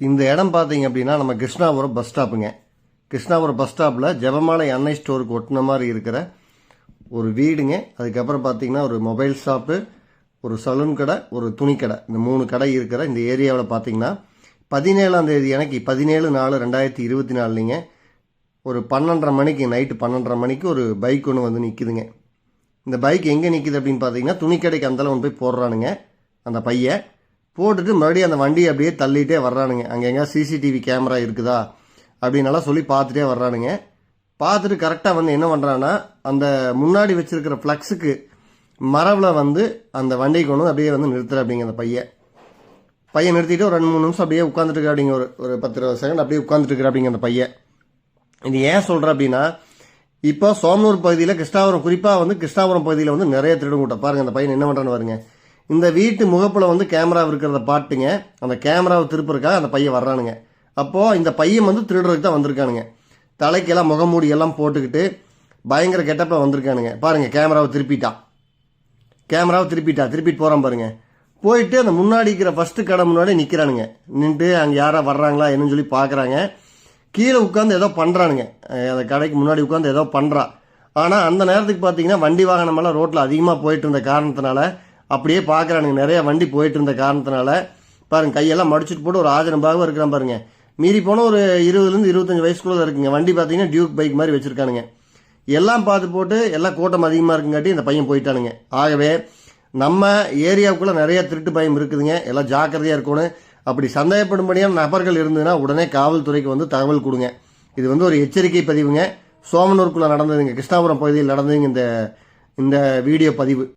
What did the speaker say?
இந்த இடம் பார்த்தீங்க அப்படின்னா நம்ம கிருஷ்ணாபுரம் பஸ் ஸ்டாப்புங்க கிருஷ்ணாபுரம் பஸ் ஸ்டாப்பில் ஜெபமாலை அன்னை ஸ்டோருக்கு ஒட்டின மாதிரி இருக்கிற ஒரு வீடுங்க. அதுக்கப்புறம் பார்த்தீங்கன்னா ஒரு மொபைல் ஷாப்பு ஒரு சலூன் கடை ஒரு துணிக்கடை இந்த மூணு கடை இருக்கிற இந்த ஏரியாவில் பார்த்தீங்கன்னா பதினேழாம் தேதி எனக்கு பதினேழு நாலு ரெண்டாயிரத்தி இருபத்தி நாலுலிங்க ஒரு பன்னெண்டரை மணிக்கு நைட்டு பன்னெண்டரை மணிக்கு ஒரு பைக் ஒன்று வந்து நிற்குதுங்க இந்த பைக் எங்கே நிற்கிது அப்படின்னு பார்த்தீங்கன்னா துணிக்கடைக்கு அந்தளவு ஒன்று போய் போடுறானுங்க அந்த பையன் போட்டுட்டு மறுபடியும் அந்த வண்டியை அப்படியே தள்ளிட்டே வர்றானுங்க. அங்கே எங்கே சிசிடிவி கேமரா இருக்குதா? அப்படின்னலாம் சொல்லி பார்த்துட்டே வர்றானுங்க. பார்த்துட்டு கரெக்டாக வந்து என்ன பண்ணுறான்னா அந்த முன்னாடி வச்சுருக்கிற ஃப்ளக்ஸுக்கு மரவில் வந்து அந்த வண்டியை கொண்டு வந்து அப்படியே வந்து நிறுத்துற அப்படிங்க அந்த பையன் பையன் நிறுத்திட்டு ஒரு ரெண்டு மூணு நிமிஷம் அப்படியே உட்காந்துட்டு அப்படிங்க ஒரு ஒரு பத்து இருபது செகண்ட் அப்படியே உட்காந்துட்டு அப்படிங்க அந்த பையன் இது ஏன் சொல்கிறேன் அப்படின்னா இப்போ சோமனூர் பகுதியில் கிருஷ்ணாபுரம் குறிப்பாக வந்து கிருஷ்ணாபுரம் பகுதியில் வந்து நிறைய திருடு கூட்டம் அந்த பையன் என்ன பண்ணுறான்னு பாருங்க. இந்த வீட்டு முகப்பில் வந்து கேமரா இருக்கிறத பாட்டுங்க அந்த கேமராவை திருப்புறதுக்காக அந்த பையன் வர்றானுங்க. அப்போது இந்த பையன் வந்து திருடுறதுக்கு தான் வந்திருக்கானுங்க. தலைக்கெல்லாம் முகமூடி எல்லாம் போட்டுக்கிட்டு பயங்கர கெட்டப்பில் வந்திருக்கானுங்க. பாருங்கள் கேமராவை திருப்பிட்டான் கேமராவை திருப்பிட்டா. திருப்பிட்டு போகிறான் பாருங்கள் போயிட்டு அந்த முன்னாடி இருக்கிற ஃபஸ்ட்டு கடை முன்னாடி நிற்கிறானுங்க நின்றுட்டு அங்கே யாரா வர்றாங்களா என்னன்னு சொல்லி பார்க்குறாங்க கீழே உட்காந்து ஏதோ பண்ணுறானுங்க அந்த கடைக்கு முன்னாடி உட்காந்து ஏதோ பண்ணுறா ஆனால் அந்த நேரத்துக்கு பார்த்தீங்கன்னா வண்டி வாகனமெல்லாம் ரோட்டில் அதிகமாக போயிட்டு இருந்த காரணத்தினால அப்படியே பார்க்குறானுங்க. நிறைய வண்டி போயிட்டு இருந்த காரணத்தினால பாருங்க கையெல்லாம் மடிச்சிட்டு போட்டு ஒரு ஆஜரம்பாகவும் இருக்கிறான் பாருங்க. மீறி போனால் ஒரு இருபதுலேருந்து இருபத்தஞ்சு வயசுக்குள்ளே இருக்குங்க. வண்டி பார்த்தீங்கன்னா டியூக் பைக் மாதிரி வச்சுருக்கானுங்க. எல்லாம் பார்த்து போட்டு எல்லாம் கூட்டம் அதிகமாக இருக்குங்காட்டி இந்த பையன் போயிட்டானுங்க. ஆகவே நம்ம ஏரியாவுக்குள்ளே நிறைய திருட்டு பயம் இருக்குதுங்க. எல்லாம் ஜாக்கிரதையாக இருக்கணும். அப்படி சந்தேகப்படும்படியான நபர்கள் இருந்ததுன்னா உடனே காவல்துறைக்கு வந்து தகவல் கொடுங்க. இது வந்து ஒரு எச்சரிக்கை பதிவுங்க. சோமனூருக்குள்ளே நடந்ததுங்க கிருஷ்ணாபுரம் பகுதியில் நடந்ததுங்க இந்த இந்த வீடியோ பதிவு.